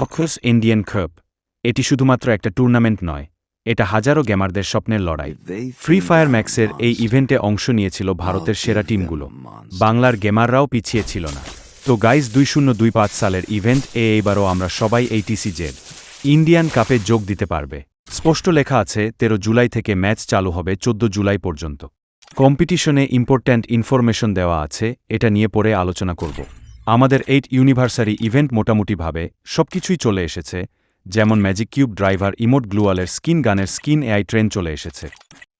থকস Indian cup এটি শুধুমাত্র একটা টুর্নামেন্ট নয়, এটা হাজারো গেমারদের স্বপ্নের লড়াই। ফ্রি ফায়ার ম্যাক্সের এই ইভেন্টে অংশ নিয়েছিল ভারতের সেরা টিমগুলো বাংলার গেমাররাও পিছিয়ে ছিল না। তো গাইজ দুই শূন্য দুই পাঁচ সালের ইভেন্ট এ এইবারও আমরা সবাই এই টিসি জেড ইন্ডিয়ান কাপে যোগ দিতে পারবে। স্পষ্ট লেখা আছে, তেরো জুলাই থেকে ম্যাচ চালু হবে চোদ্দ জুলাই পর্যন্ত। কম্পিটিশনে ইম্পর্ট্যান্ট ইনফরমেশন দেওয়া আছে, এটা নিয়ে পরে আলোচনা করব। আমাদের এইট ইউনিভার্সারি ইভেন্ট মোটামুটিভাবে সবকিছুই চলে এসেছে, যেমন ম্যাজিক কিউব ড্রাইভার ইমোট গ্লুয়ালের স্কিন গানের স্কিন এআই ট্রেন চলে এসেছে।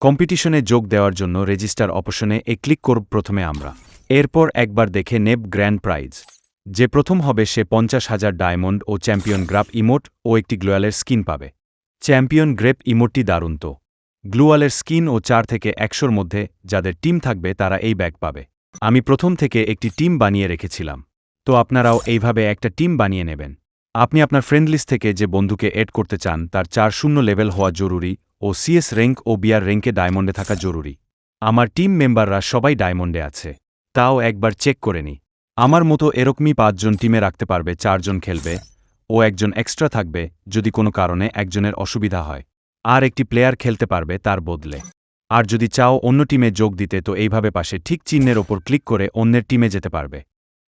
কম্পিটিশনে যোগ দেওয়ার জন্য রেজিস্টার অপশনে এ ক্লিক করব প্রথমে আমরা। এরপর একবার দেখে নেব গ্র্যান্ড প্রাইজ যে প্রথম হবে সে পঞ্চাশ হাজার ডায়মন্ড ও চ্যাম্পিয়ন গ্রাপ ইমোট ও একটি গ্লোয়ালের স্কিন পাবে। চ্যাম্পিয়ন গ্রেপ ইমোটটি দারুণ তো। গ্লুয়ালের স্কিন ও চার থেকে একশোর মধ্যে যাদের টিম থাকবে তারা এই ব্যাগ পাবে। আমি প্রথম থেকে একটি টিম বানিয়ে রেখেছিলাম। তো আপনারাও এইভাবে একটা টিম বানিয়ে নেবেন। আপনি আপনার ফ্রেন্ড লিস্ট থেকে যে বন্ধুকে এড করতে চান, তার চার শূন্য লেভেল হওয়া জরুরি ও সিএস র্যাঙ্ক ও বিআর র্যাঙ্কে ডায়মন্ডে থাকা জরুরি। আমার টিম মেম্বাররা সবাই ডায়মন্ডে আছে। তাও একবার চেক করে নি। আমার মতো এরকমই পাঁচজন টিমে রাখতে পারবে, চারজন খেলবে ও একজন এক্সট্রা থাকবে, যদি কোনো কারণে একজনের অসুবিধা হয়। আর একটি প্লেয়ার খেলতে পারবে তার বদলে। আর যদি চাও অন্য টিমে যোগ দিতে, তো এইভাবে পাশে ঠিক চিহ্নের ওপর ক্লিক করে অন্যের টিমে যেতে পারবে।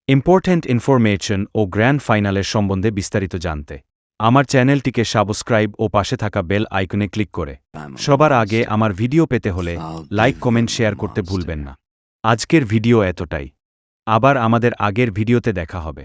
ইম্পর্ট্যান্ট ইনফরমেশন ও গ্র্যান্ড ফাইনালের সম্বন্ধে বিস্তারিত জানতে আমার চ্যানেলটিকে সাবস্ক্রাইব ও পাশে থাকা বেল আইকনে ক্লিক করে। সবার আগে আমার ভিডিও পেতে হলে লাইক কমেন্ট শেয়ার করতে ভুলবেন না। আজকের ভিডিও এতটাই। আবার আমাদের আগের ভিডিওতে দেখা হবে।